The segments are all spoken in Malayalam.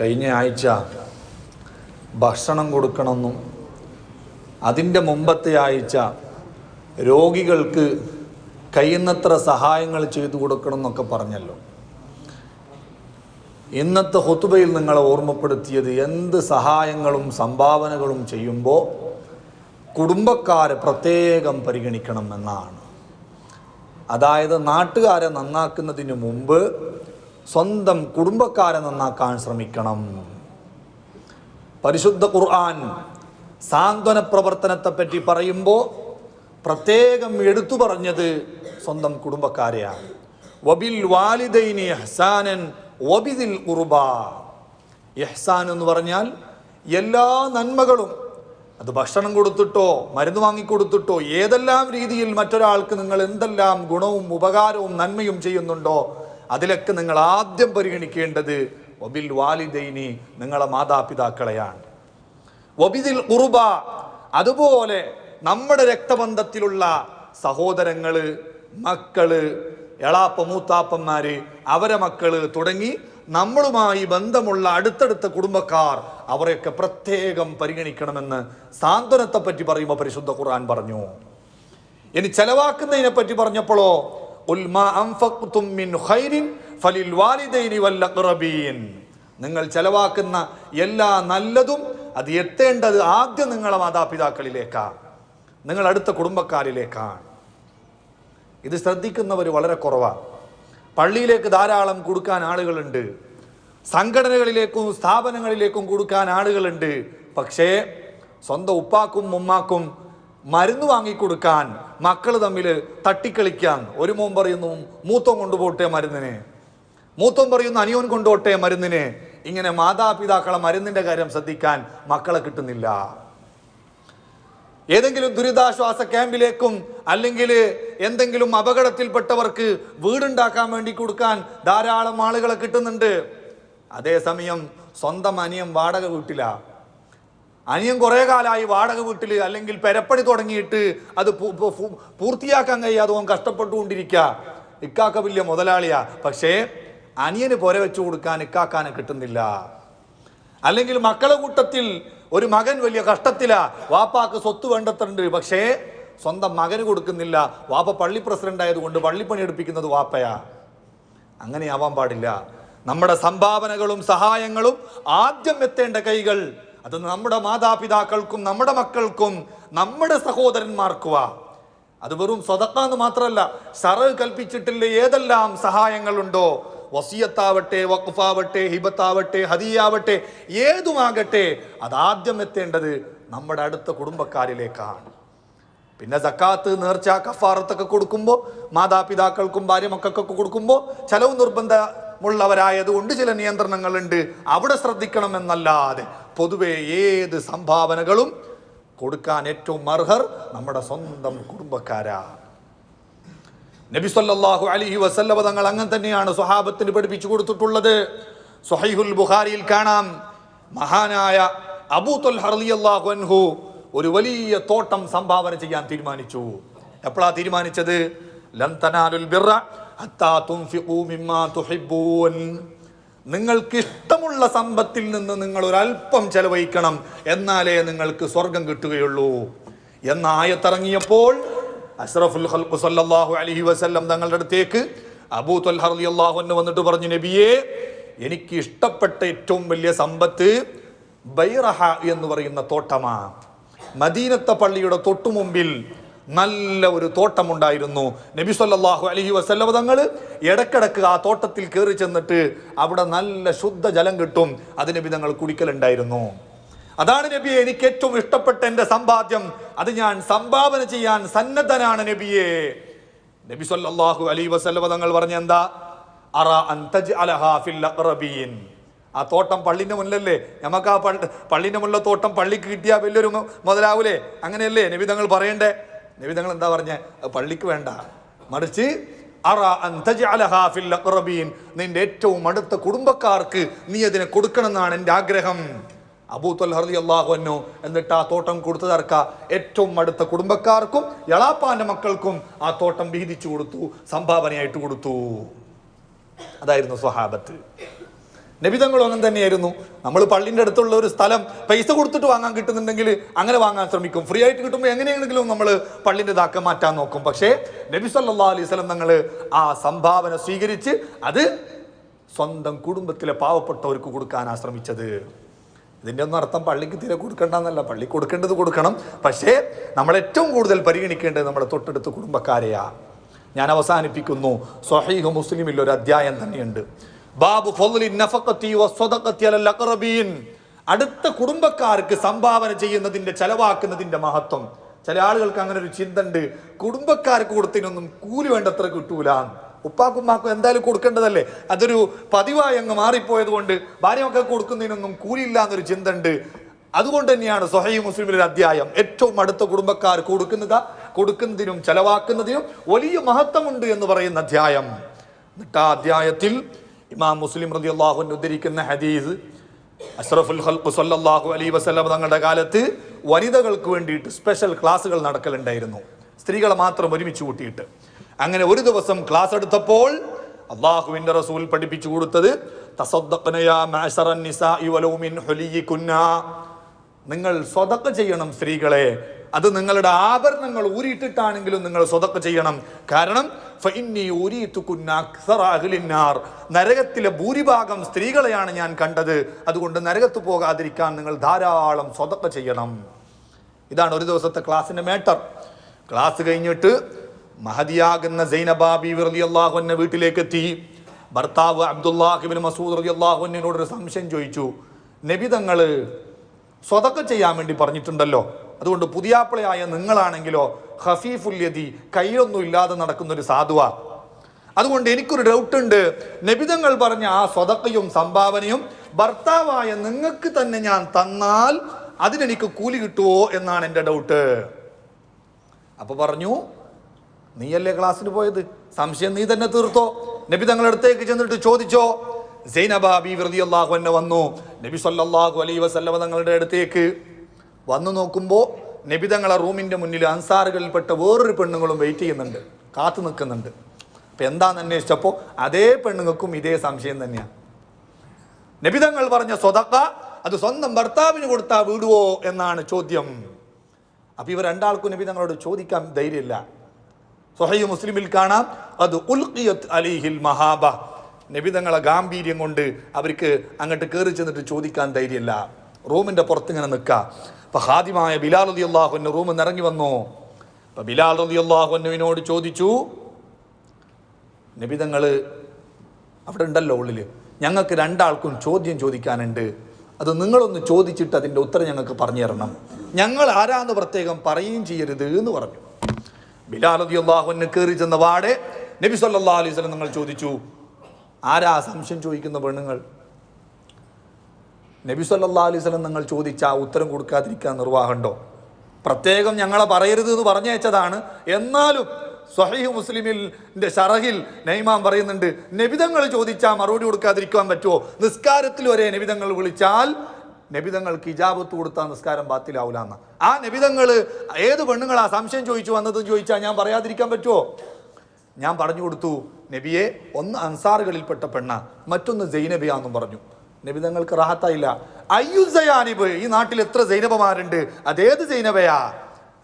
കഴിഞ്ഞ ആഴ്ച ഭക്ഷണം കൊടുക്കണമെന്നും അതിന്റെ മുമ്പത്തെ ആഴ്ച രോഗികൾക്ക് കഴിയുന്നത്ര സഹായങ്ങൾ ചെയ്തു കൊടുക്കണം എന്നൊക്കെ പറഞ്ഞല്ലോ. ഇന്നത്തെ ഹുത്തുബയിൽ നിങ്ങളെ ഓർമ്മപ്പെടുത്തിയത് എന്ത് സഹായങ്ങളും സംഭാവനകളും ചെയ്യുമ്പോൾ കുടുംബക്കാരെ പ്രത്യേകം പരിഗണിക്കണം എന്നാണ്. അതായത് നാട്ടുകാരെ നന്നാക്കുന്നതിന് മുമ്പ് സ്വന്തം കുടുംബക്കാരെ നന്നാക്കാൻ ശ്രമിക്കണം. പരിശുദ്ധ ഖുർആൻ സാന്ത്വന പ്രവർത്തനത്തെ പറ്റി പറയുമ്പോൾ പ്രത്യേകം എടുത്തു പറഞ്ഞത് സ്വന്തം കുടുംബക്കാരെയാണ്. വബിൽ വാലിദൈനി ഇഹ്സാനൻ വബിദിൽ ഉറുബ ഇഹ്സാൻ എന്ന് പറഞ്ഞാൽ എല്ലാ നന്മകളും. അത് ഭക്ഷണം കൊടുത്തിട്ടോ മരുന്ന് വാങ്ങിക്കൊടുത്തിട്ടോ ഏതെല്ലാം രീതിയിൽ മറ്റൊരാൾക്ക് നിങ്ങൾ എന്തെല്ലാം ഗുണവും ഉപകാരവും നന്മയും ചെയ്യുന്നുണ്ടോ അതിലൊക്കെ നിങ്ങൾ ആദ്യം പരിഗണിക്കേണ്ടത് ഒബിൽ വാലിദൈനി നിങ്ങളെ മാതാപിതാക്കളെയാണ്. ഒബിദിൽ ഉറുബ അതുപോലെ നമ്മുടെ രക്തബന്ധത്തിലുള്ള സഹോദരങ്ങൾ മക്കൾ എളാപ്പ മൂത്താപ്പന്മാര് അവരെ മക്കൾ തുടങ്ങി നമ്മളുമായി ബന്ധമുള്ള അടുത്തടുത്ത കുടുംബക്കാർ അവരെയൊക്കെ പ്രത്യേകം പരിഗണിക്കണമെന്ന് സാന്ത്വനത്തെ പറ്റി പറയുമ്പോൾ പരിശുദ്ധ ഖുർആൻ പറഞ്ഞു. ഇനി ചെലവാക്കുന്നതിനെ പറ്റി പറഞ്ഞപ്പോഴോ നിങ്ങൾ ചെലവാക്കുന്ന എല്ലാ നല്ലതും അത് എത്തേണ്ടത് ആദ്യം നിങ്ങളെ മാതാപിതാക്കളിലേക്കാണ് നിങ്ങൾ അടുത്ത കുടുംബക്കാരിലേക്കാണ്. ഇത് ശ്രദ്ധിക്കുന്നവർ വളരെ കുറവാണ് പള്ളിയിലേക്ക് ധാരാളം കൊടുക്കാൻ ആളുകളുണ്ട്. സംഘടനകളിലേക്കും സ്ഥാപനങ്ങളിലേക്കും കൊടുക്കാൻ ആളുകളുണ്ട്. പക്ഷേ സ്വന്തം ഉപ്പാക്കും ഉമ്മാക്കും മരുന്ന് വാങ്ങിക്കൊടുക്കാൻ മക്കൾ തമ്മിൽ തട്ടിക്കളിക്കാൻ. ഒരു മോൻ പറയുന്നു മൂത്തോൻ കൊണ്ടുപോട്ടെ മരുന്നിനെ. മൂത്തോൻ പറയുന്നു അനിയോൻ കൊണ്ടുപോട്ടെ മരുന്നിനെ. ഇങ്ങനെ മാതാപിതാക്കളെ മരുന്നിന്റെ കാര്യം ശ്രദ്ധിക്കാൻ മക്കളെ കിട്ടുന്നില്ല. ഏതെങ്കിലും ദുരിതാശ്വാസ ക്യാമ്പിലേക്കും അല്ലെങ്കിൽ എന്തെങ്കിലും അപകടത്തിൽപ്പെട്ടവർക്ക് വീടുണ്ടാക്കാൻ വേണ്ടി കൊടുക്കാൻ ധാരാളം ആളുകളെ കിട്ടുന്നുണ്ട്. അതേസമയം സ്വന്തം അനിയം വാടക വീട്ടില. അനിയൻ കുറേ കാലമായി വാടക വീട്ടിൽ അല്ലെങ്കിൽ പെരപ്പണി തുടങ്ങിയിട്ട് അത് പൂർത്തിയാക്കാൻ കഴിയാതെ ഓൻ കഷ്ടപ്പെട്ടുകൊണ്ടിരിക്കുക ഇക്കാക്ക വലിയ മുതലാളിയാ. പക്ഷേ അനിയന് പുര വെച്ചു കൊടുക്കാൻ ഇക്കാക്കാനെ കിട്ടുന്നില്ല. അല്ലെങ്കിൽ മക്കളെ കൂട്ടത്തിൽ ഒരു മകൻ വലിയ കഷ്ടത്തിലാ. വാപ്പാക്ക് സ്വത്ത് വേണ്ടത്തുണ്ട് പക്ഷേ സ്വന്തം മകന് കൊടുക്കുന്നില്ല. വാപ്പ പള്ളി പ്രസിഡന്റ് ആയതുകൊണ്ട് പള്ളിപ്പണി എടുപ്പിക്കുന്നത് വാപ്പയാ. അങ്ങനെയാവാൻ പാടില്ല. നമ്മുടെ സംഭാവനകളും സഹായങ്ങളും ആദ്യം എത്തേണ്ട കൈകൾ അത് നമ്മുടെ മാതാപിതാക്കൾക്കും നമ്മുടെ മക്കൾക്കും നമ്മുടെ സഹോദരന്മാർക്കുവാ അത് വെറും സ്വതക്ക എന്ന് മാത്രമല്ല സറ കൽപ്പിച്ചിട്ടില്ല ഏതെല്ലാം സഹായങ്ങളുണ്ടോ? വസിയത്താവട്ടെ വഖഫാവട്ടെ ഹിബത്താവട്ടെ ഹദിയാവട്ടെ ഏതുമാകട്ടെ അതാദ്യം എത്തേണ്ടത് നമ്മുടെ അടുത്ത കുടുംബക്കാരിലേക്കാണ്. പിന്നെ സക്കാത്ത് നേർച്ച കഫാറത്തൊക്കെ കൊടുക്കുമ്പോൾ മാതാപിതാക്കൾക്കും ഭാര്യ മക്കൾക്കൊക്കെ കൊടുക്കുമ്പോൾ ചെലവ് നിർബന്ധമുള്ളവരായതുകൊണ്ട് ചില നിയന്ത്രണങ്ങളുണ്ട്. അവിടെ ശ്രദ്ധിക്കണമെന്നല്ലാതെ പൊതുവെ ഏത് സംഭാവനകളും കൊടുക്കാൻ ഏറ്റവും അർഹർ നമ്മുടെ സ്വന്തം കുടുംബക്കാരാ. നബി സല്ലാഹു അലിഹി വസല്ലവ തങ്ങൾ അങ്ങനെ തന്നെയാണ് സ്വഹാബത്തിന് പഠിപ്പിച്ചു കൊടുത്തിട്ടുള്ളത്. സുഹൈഹുൽ ബുഖാരിയിൽ കാണാം. മഹാനായ അബൂത്തുൽ ഹർലിയല്ലാഹു അൻഹു ഒരു വലിയ തോട്ടം സംഭാവന ചെയ്യാൻ തീരുമാനിച്ചു. എപ്പോഴാ തീരുമാനിച്ചത്? ലന്തനാലുൽ ബിറ ഹത്താ തുൻഫിഖൂ മിമ്മാ തുഹിബ്ബൂൻ. നിങ്ങൾക്ക് ഇഷ്ടമുള്ള സമ്പത്തിൽ നിന്ന് നിങ്ങൾ ഒരല്പം ചെലവഴിക്കണം എന്നാലേ നിങ്ങൾക്ക് സ്വർഗം കിട്ടുകയുള്ളൂ. എന്ന ആയത്തിറങ്ങിയപ്പോൾ അഷ്റഫുൽ ഹൽക്കു സല്ലല്ലാഹു അലൈഹി വസല്ലം തങ്ങളുടെ അടുത്തേക്ക് അബൂ ത്വൽഹ റളിയല്ലാഹു അൻഹു വന്നിട്ട് പറഞ്ഞു നബിയെ എനിക്ക് ഇഷ്ടപ്പെട്ട ഏറ്റവും വലിയ സമ്പത്ത് ബൈറഹ എന്ന് പറയുന്ന തോട്ടമാ. മദീനത്തെ പള്ളിയുടെ തൊട്ടു മുമ്പിൽ നല്ല ഒരു തോട്ടമുണ്ടായിരുന്നു. നബി സല്ലാഹു അലഹി വസല്ലം തങ്ങൾ ഇടക്കിടക്ക് ആ തോട്ടത്തിൽ കയറി ചെന്നിട്ട് അവിടെ നല്ല ശുദ്ധജലം കിട്ടും. അത് നബി തങ്ങൾ കുടിക്കലുണ്ടായിരുന്നു. അതാണ് നബിയെ എനിക്ക് ഏറ്റവും ഇഷ്ടപ്പെട്ട എന്റെ സമ്പാദ്യം. അത് ഞാൻ സംഭാവന ചെയ്യാൻ സന്നദ്ധനാണ് നബിയെ. നബി സല്ലാഹു അലൈഹി വസല്ലം തങ്ങൾ പറഞ്ഞ എന്താ? ആ തോട്ടം പള്ളിന്റെ മുന്നിലല്ലേ? നമുക്ക് ആ പള്ളി പള്ളിന്റെ മുന്നിലെ തോട്ടം പള്ളിക്ക് കിട്ടിയാൽ വലിയൊരു മുതലാവൂലേ? അങ്ങനെയല്ലേ നബി തങ്ങൾ പറയണ്ടേ? നബി എന്താ പറഞ്ഞേ? പള്ളിക്ക് വേണ്ട. മറിച്ച് നിന്റെ ഏറ്റവും അടുത്ത കുടുംബക്കാർക്ക് നീ അതിനെ കൊടുക്കണമെന്നാണ് എന്റെ ആഗ്രഹം. അബൂത്വൽ ഹർദി അള്ളാഹുന്നു എന്നിട്ട് ആ തോട്ടം കൊടുത്തു തർക്ക ഏറ്റവും അടുത്ത കുടുംബക്കാർക്കും എളാപ്പാന്റെ മക്കൾക്കും ആ തോട്ടം വീതിച്ചു കൊടുത്തു സംഭാവനയായിട്ട് കൊടുത്തു. അതായിരുന്നു സ്വഹാബത്ത്. നബിതങ്ങളും അങ്ങനെ തന്നെയായിരുന്നു. നമ്മൾ പള്ളിന്റെ അടുത്തുള്ള ഒരു സ്ഥലം പൈസ കൊടുത്തിട്ട് വാങ്ങാൻ കിട്ടുന്നുണ്ടെങ്കിൽ അങ്ങനെ വാങ്ങാൻ ശ്രമിക്കും. ഫ്രീ ആയിട്ട് കിട്ടുമ്പോൾ എങ്ങനെയാണെങ്കിലും നമ്മൾ പള്ളിന്റെ ഇതാക്കാൻ മാറ്റാൻ നോക്കും. പക്ഷേ നബി സല്ലാ അലൈഹി സ്വലം തങ്ങൾ ആ സംഭാവന സ്വീകരിച്ച് അത് സ്വന്തം കുടുംബത്തിലെ പാവപ്പെട്ടവർക്ക് കൊടുക്കാനാണ് ശ്രമിച്ചത് ഇതിന്റെ ഒന്നും അർത്ഥം പള്ളിക്ക് തീരെ കൊടുക്കേണ്ടെന്നല്ല. പള്ളി കൊടുക്കേണ്ടത് കൊടുക്കണം. പക്ഷേ നമ്മൾ ഏറ്റവും കൂടുതൽ പരിഗണിക്കേണ്ടത് നമ്മുടെ തൊട്ടടുത്ത കുടുംബക്കാരെയാണ് ഞാൻ അവസാനിപ്പിക്കുന്നു. സ്വഹീഹ് മുസ്ലിമിൽ ഒരു അധ്യായം തന്നെയുണ്ട്. ബാബു അടുത്ത കുടുംബക്കാർക്ക് സംഭാവന ചെയ്യുന്നതിന്റെ ചെലവാക്കുന്നതിന്റെ മഹത്വം. ചില ആളുകൾക്ക് അങ്ങനെ ഒരു ചിന്ത ഉണ്ട് കുടുംബക്കാർക്ക് കൊടുത്തതിനൊന്നും കൂലി വേണ്ടത്ര കിട്ടൂല. ഉപ്പാക്കുമ്മാക്കും എന്തായാലും കൊടുക്കേണ്ടതല്ലേ? അതൊരു പതിവായി അങ്ങ് മാറിപ്പോയത് കൊണ്ട് ഭാര്യമൊക്കെ കൊടുക്കുന്നതിനൊന്നും കൂലിയില്ല എന്നൊരു ചിന്ത ഉണ്ട് അതുകൊണ്ട് തന്നെയാണ് സൊഹൈ മുസ്ലിമിലെ അധ്യായം. ഏറ്റവും അടുത്ത കുടുംബക്കാർ കൊടുക്കുന്നത് കൊടുക്കുന്നതിനും ചെലവാക്കുന്നതിനും വലിയ മഹത്വമുണ്ട് എന്ന് പറയുന്ന അധ്യായം. എന്നിട്ട് ആ അധ്യായത്തിൽ ഇമാം മുസ്ലിം റതി അള്ളാഹുവിന് ഉദ്ധരിക്കുന്ന ഹദീസ് അഷ്റഫുൽ ഖൽഖ് സല്ലല്ലാഹു അലൈഹി വസല്ലം തങ്ങളുടെ കാലത്ത് വനിതകൾക്ക് വേണ്ടിയിട്ട് സ്പെഷ്യൽ ക്ലാസ്സുകൾ നടക്കലുണ്ടായിരുന്നു. സ്ത്രീകളെ മാത്രം ഒരുമിച്ച് കൂട്ടിയിട്ട്. അങ്ങനെ ഒരു ദിവസം ക്ലാസ് എടുത്തപ്പോൾ അള്ളാഹുവിന്റെ റസൂൽ പഠിപ്പിച്ചു കൊടുത്തത് തസദ്ദഖ്നയാ നിസാ നിസാഇ വലൗ മിൻ ഹുലിയികുന്ന നിങ്ങൾ സ്വതക്ക ചെയ്യണം സ്ത്രീകളെ. അത് നിങ്ങളുടെ ആഭരണങ്ങൾ ഊരിയിട്ടിട്ടാണെങ്കിലും നിങ്ങൾ സ്വതക്ക ചെയ്യണം. കാരണം. നരകത്തിലെ ഭൂരിഭാഗം സ്ത്രീകളെയാണ് ഞാൻ കണ്ടത്. അതുകൊണ്ട് നരകത്ത് പോകാതിരിക്കാൻ നിങ്ങൾ ധാരാളം സ്വതക്ക ചെയ്യണം. ഇതാണ് ഒരു ദിവസത്തെ ക്ലാസ്സിന്റെ മേട്ടർ ക്ലാസ് കഴിഞ്ഞിട്ട് മഹതിയാകുന്ന സൈനബാബി റലി അള്ളാഹുവിനെ വീട്ടിലേക്ക് എത്തി ഭർത്താവ് അബ്ദുല്ലാഹിബിൻ മസൂദ് റലി അള്ളാഹുവിനോട് ഒരു സംശയം ചോദിച്ചു. നബി തങ്ങൾ സ്വതക്ക ചെയ്യാൻ വേണ്ടി പറഞ്ഞിട്ടുണ്ടല്ലോ. അതുകൊണ്ട് പുതിയാപ്പിളയായ നിങ്ങളാണെങ്കിലോ ഹഫീഫുല്യതി കൈയൊന്നും ഇല്ലാതെ നടക്കുന്ന ഒരു സാധുവ. അതുകൊണ്ട് എനിക്കൊരു ഡൗട്ട് ഉണ്ട് നബിതങ്ങൾ പറഞ്ഞ ആ സ്വതക്കയും സംഭാവനയും ഭർത്താവായ നിങ്ങൾക്ക് തന്നെ ഞാൻ തന്നാൽ അതിനെനിക്ക് കൂലി കിട്ടുമോ എന്നാണ് എന്റെ ഡൗട്ട്. അപ്പൊ പറഞ്ഞു നീയല്ലേ ക്ലാസ്സിന് പോയത്? സംശയം നീ തന്നെ തീർത്തോ? നബി തങ്ങളുടെ അടുത്തേക്ക് ചെന്നിട്ട് ചോദിച്ചോ? സൈനബാബി വ്രതി അള്ളാഹു എന്നെ വന്നു. നബി സല്ലാഹു അലൈ വസല്ലമ തങ്ങളുടെ അടുത്തേക്ക് വന്നു നോക്കുമ്പോൾ നബി തങ്ങളെ റൂമിന്റെ മുന്നിൽ അൻസാറുകളിൽപ്പെട്ട വേറൊരു പെണ്ണുങ്ങളും വെയിറ്റ് ചെയ്യുന്നുണ്ട് കാത്തു നിൽക്കുന്നുണ്ട്. അപ്പം എന്താന്ന് അന്വേഷിച്ചപ്പോൾ അതേ പെണ്ണുങ്ങൾക്കും ഇതേ സംശയം തന്നെയാണ് നബിതങ്ങൾ പറഞ്ഞ സ്വതക്ക അത് സ്വന്തം ഭർത്താവിന് കൊടുത്താൽ വീടുവോ എന്നാണ് ചോദ്യം. അപ്പം ഇവർ രണ്ടാൾക്കും നബി തങ്ങളോട് ചോദിക്കാൻ ധൈര്യമില്ല. സൊഹൈ മുസ്ലിമിൽ കാണാം അത് ഉൽഖിയത്ത് അലിഹിൽ മഹാബ. നബി തങ്ങളെ ഗാംഭീര്യം കൊണ്ട് അവർക്ക് അങ്ങോട്ട് കയറി ചെന്നിട്ട് ചോദിക്കാൻ ധൈര്യമില്ല. റൂമിന്റെ പുറത്ത് ഇങ്ങനെ നിൽക്കുക. അപ്പം ഹാദിമായ ബിലാൽ റതി അള്ളാഹുവിന്റെ റൂമിൽ നിന്ന് ഇറങ്ങി വന്നു. അപ്പം ബിലാൽ റതി അള്ളാഹുവിനോട് ചോദിച്ചു നിബിതങ്ങൾ അവിടെ ഉണ്ടല്ലോ ഉള്ളിൽ ഞങ്ങൾക്ക് രണ്ടാൾക്കും ചോദ്യം ചോദിക്കാനുണ്ട്. അത് നിങ്ങളൊന്ന് ചോദിച്ചിട്ട് അതിന്റെ ഉത്തരം ഞങ്ങൾക്ക് പറഞ്ഞു തരണം. ഞങ്ങൾ ആരാന്ന് പ്രത്യേകം പറയുകയും ചെയ്യരുത് എന്ന് പറഞ്ഞു. ബിലാൽ അലി അള്ളാഹുവിന് കയറി ചെന്ന വാടെ നബി സല്ലാ അലൈഹി സ്വലം നിങ്ങൾ ചോദിച്ചു ആരാ സംശയം ചോദിക്കുന്ന പെണ്ണുങ്ങൾ? നബി സല്ലാ അലൈഹി സ്വലം നിങ്ങൾ ചോദിച്ച ആ ഉത്തരം കൊടുക്കാതിരിക്കാൻ നിർവാഹമുണ്ടോ പ്രത്യേകം ഞങ്ങളെ പറയരുത് എന്ന് പറഞ്ഞയച്ചതാണ്. എന്നാലും സ്വഹീഹ് മുസ്ലിമിൽ ഷറഹിൽ നൈമാൻ പറയുന്നുണ്ട് നബിതങ്ങൾ ചോദിച്ചാൽ മറുപടി കൊടുക്കാതിരിക്കാൻ പറ്റുമോ നിസ്കാരത്തിൽ വരെ നബിതങ്ങൾ വിളിച്ചാൽ നബിതങ്ങൾക്ക് ഇജാബത്ത് കൊടുത്താൽ നിസ്കാരം ബാത്തിലാവൂലെന്ന് ആ നബിതങ്ങൾ ഏത് പെണ്ണുങ്ങളാ സംശയം ചോദിച്ചു വന്നതെന്ന് ചോദിച്ചാൽ ഞാൻ പറയാതിരിക്കാൻ പറ്റുമോ ഞാൻ പറഞ്ഞു കൊടുത്തു നബിയെ ഒന്ന് അൻസാറുകളിൽപ്പെട്ട പെണ്ണ മറ്റൊന്ന് ജൈനബിയാന്നും പറഞ്ഞു. നബി തങ്ങൾക്ക് റാഹത്തായില്ല. അയ്യു സയാനിബ് ഈ നാട്ടിൽ എത്ര ജൈനബമാരുണ്ട് അതേത് ജൈനബയാ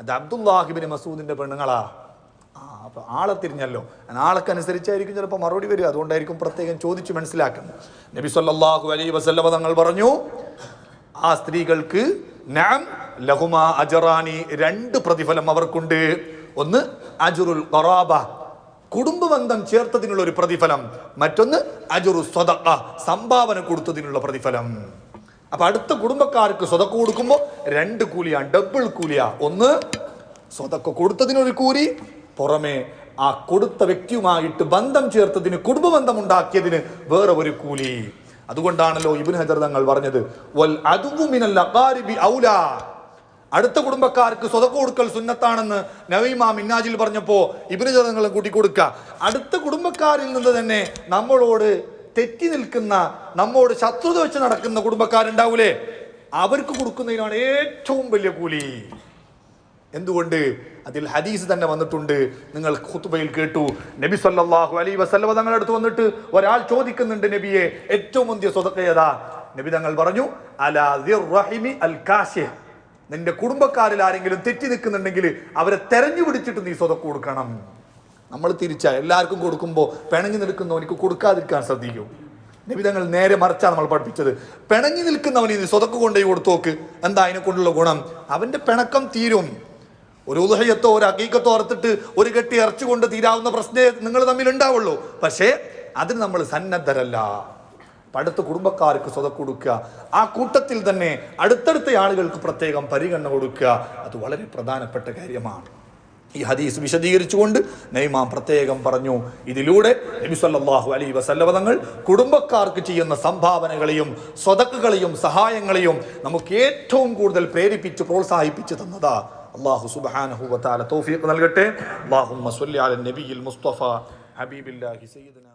അത് അബ്ദുല്ലാഹിബിന് മസൂദിന്റെ പെണ്ണുങ്ങളാ. ആ അപ്പൊ ആളെ തിരിഞ്ഞല്ലോ. ആൾക്കനുസരിച്ചായിരിക്കും ചിലപ്പോൾ മറുപടി വരിക. അതുകൊണ്ടായിരിക്കും പ്രത്യേകം ചോദിച്ചു മനസ്സിലാക്കുന്നത്. നബി സല്ലാഹു അലൈ വസല്ലമ തങ്ങൾ പറഞ്ഞു ആ സ്ത്രീകൾക്ക് നാം ലഹുമ അജറാനി രണ്ട് പ്രതിഫലം അവർക്കുണ്ട്. ഒന്ന് അജുറുൽ ഖറാബ കുടുംബബന്ധം ചേർത്തതിനുള്ള ഒരു പ്രതിഫലം. മറ്റൊന്ന് അജുറു സ്വതക്ക സംഭാവന കൊടുത്തതിനുള്ള പ്രതിഫലം. അപ്പൊ അടുത്ത കുടുംബക്കാർക്ക് സ്വതക്ക കൊടുക്കുമ്പോൾ രണ്ട് കൂലിയാണ് ഡബിൾ കൂലിയാ. ഒന്ന് സ്വതക്ക കൊടുത്തതിനൊരു കൂലി പുറമെ ആ കൊടുത്ത വ്യക്തിയുമായിട്ട് ബന്ധം ചേർത്തതിന് കുടുംബബന്ധം ഉണ്ടാക്കിയതിന് വേറെ ഒരു കൂലി. അതുകൊണ്ടാണല്ലോ ഇബിൻ ഹജർ തങ്ങൾ പറഞ്ഞത് വൽ ഔലാ. അടുത്ത കുടുംബക്കാർക്ക് സ്വതക്ക് കൊടുക്കൽ സുന്നത്താണെന്ന് നവീമ മിന്നാജിൽ പറഞ്ഞപ്പോൾ ഇബിന് ജനങ്ങളും കൂട്ടി കൊടുക്കുക അടുത്ത കുടുംബക്കാരിൽ നിന്ന് തന്നെ നമ്മളോട് തെറ്റി നിൽക്കുന്ന നമ്മോട് ശത്രുത വെച്ച് നടക്കുന്ന കുടുംബക്കാരുണ്ടാവൂലേ? അവർക്ക് കൊടുക്കുന്നതിനാണ് ഏറ്റവും വലിയ കൂലി. എന്തുകൊണ്ട്? അതിൽ ഹദീസ് തന്നെ വന്നിട്ടുണ്ട്. നിങ്ങൾ ഖുത്ബയിൽ കേട്ടു. നബി സല്ലാഹു അലൈ വസല്ലവ തങ്ങളുടെ അടുത്ത് വന്നിട്ട് ഒരാൾ ചോദിക്കുന്നുണ്ട് നബിയെ ഏറ്റവും മുന്തിയ സ്വതക്കയതാ നബി തങ്ങൾ പറഞ്ഞു അലാ റഹിമി അൽ കാശിഹ്. നിന്റെ കുടുംബക്കാരിൽ ആരെങ്കിലും തെറ്റി നിൽക്കുന്നുണ്ടെങ്കിൽ അവരെ തെരഞ്ഞു പിടിച്ചിട്ട് നീ സ്വതക്ക് കൊടുക്കണം. നമ്മൾ തിരിച്ച എല്ലാവർക്കും കൊടുക്കുമ്പോൾ പിണങ്ങി നിൽക്കുന്നവനിക്ക് കൊടുക്കാതിരിക്കാൻ ശ്രദ്ധിക്കൂ. നിബിതങ്ങൾ നേരെ മറിച്ചാണ് നമ്മൾ പഠിപ്പിച്ചത്. പിണങ്ങി നിൽക്കുന്നവന് ഇത് സ്വതക്ക് കൊണ്ടുപോയി കൊടുത്തോക്ക് എന്താ അതിനെ കൊണ്ടുള്ള ഗുണം? അവന്റെ പിണക്കം തീരും. ഒരു ഉദഹയത്തോ ഒരു അകീക്കത്തോ ഓർത്തിട്ട് ഒരു കെട്ടി ഇറച്ചുകൊണ്ട് തീരാവുന്ന പ്രശ്നേ നിങ്ങൾ തമ്മിൽ ഉണ്ടാവുള്ളൂ. പക്ഷേ അതിന് നമ്മൾ സന്നദ്ധരല്ല. അടുത്ത കുടുംബക്കാർക്ക് സ്വത കൊടുക്കുക. ആ കൂട്ടത്തിൽ തന്നെ അടുത്തടുത്ത ആളുകൾക്ക് പ്രത്യേകം പരിഗണന കൊടുക്കുക. അത് വളരെ പ്രധാനപ്പെട്ട കാര്യമാണ്. ഈ ഹദീസ് വിശദീകരിച്ചുകൊണ്ട് നെയ്മാം പ്രത്യേകം പറഞ്ഞു. ഇതിലൂടെ നബി സല്ലല്ലാഹു അലൈഹി വസല്ലമ തങ്ങൾ കുടുംബക്കാർക്ക് ചെയ്യുന്ന സംഭാവനകളെയും സ്വതക്കുകളെയും സഹായങ്ങളെയും നമുക്ക് ഏറ്റവും കൂടുതൽ പ്രേരിപ്പിച്ച് പ്രോത്സാഹിപ്പിച്ചു തന്നതാ. അള്ളാഹു സുബ്ഹാനഹു വതആല തൗഫീഖ് നൽകട്ടെ. അല നബിയിൽ മുസ്തഫ ഹബീബില്ലാഹി സയ്യിദന